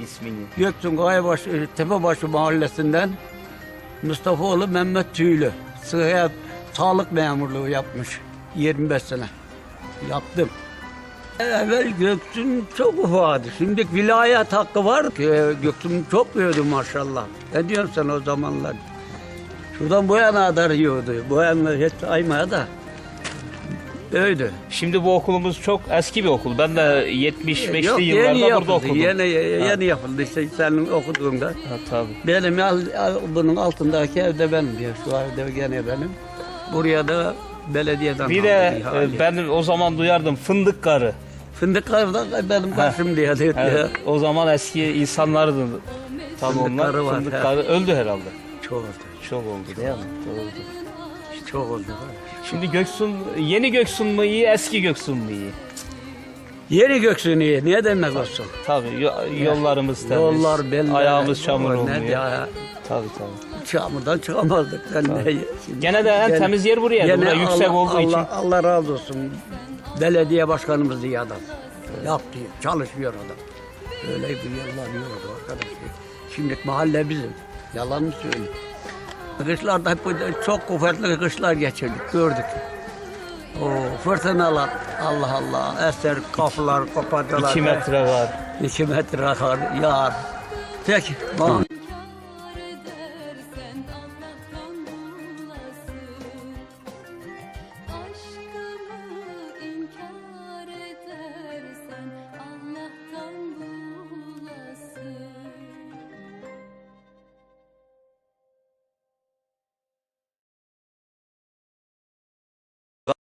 ismini. Göksun Kayabaşı, Tepebaşı mahallesinden Mustafaoğlu Mehmet Tüylü. Sıhhat sağlık memurluğu yapmış 25 sene. Yaptım. Evvel Göksun çok ufaktı. Şimdi vilayet hakkı var ki Göksun çok büyüdü maşallah. Ne diyorsun sen o zamanlar? Şuradan bu yana kadar yiyordu. Bu yana hiç aymaya da. Öyle. Şimdi bu okulumuz çok eski bir okul. Ben de 75'li Yok, yıllarda yeni burada yapıldı. okudum. Yeni, yeni yapıldı işte senin okuduğunda. Ha, tabii. Benim al, al- bunun altındaki evde benim diyor. Şu evde gene benim. Buraya da belediyeden Bir aldı de ihale. e, ben o zaman duyardım fındık karı. Fındıklar da benim karşım diye diyor. Evet, o zaman eski insanlardı tabii Fındık onlar. karı var, fındık he. karı öldü herhalde. Çok oldu. Çok oldu değil mi? Doğrudur. Çok oldu. Şimdi Göksun, yeni Göksun mu iyi, eski Göksun mu iyi? Yeni göksün iyi. Niye demek olsun? Tabii yo- yollarımız temiz. Yollar belli. Ayağımız çamur Ne olmuyor. ya? Tabii tabii. Çamurdan çıkamazdık. Ben şimdi- Gene de en Gene- temiz yer buraya. Gene Burada yüksek Allah, olduğu Allah, için. Allah razı olsun. Belediye başkanımız iyi adam. Yaptı, çalışıyor adam. Öyle bir yıllar yiyordu arkadaş. Şimdi mahalle bizim. Yalan mı söyleyeyim? Kışlarda hep böyle çok kuvvetli kışlar geçirdik, gördük. O fırtınalar, Allah Allah, eser kapılar kapattılar. 2 metre var. İki metre akar, yağar. Peki, tamam.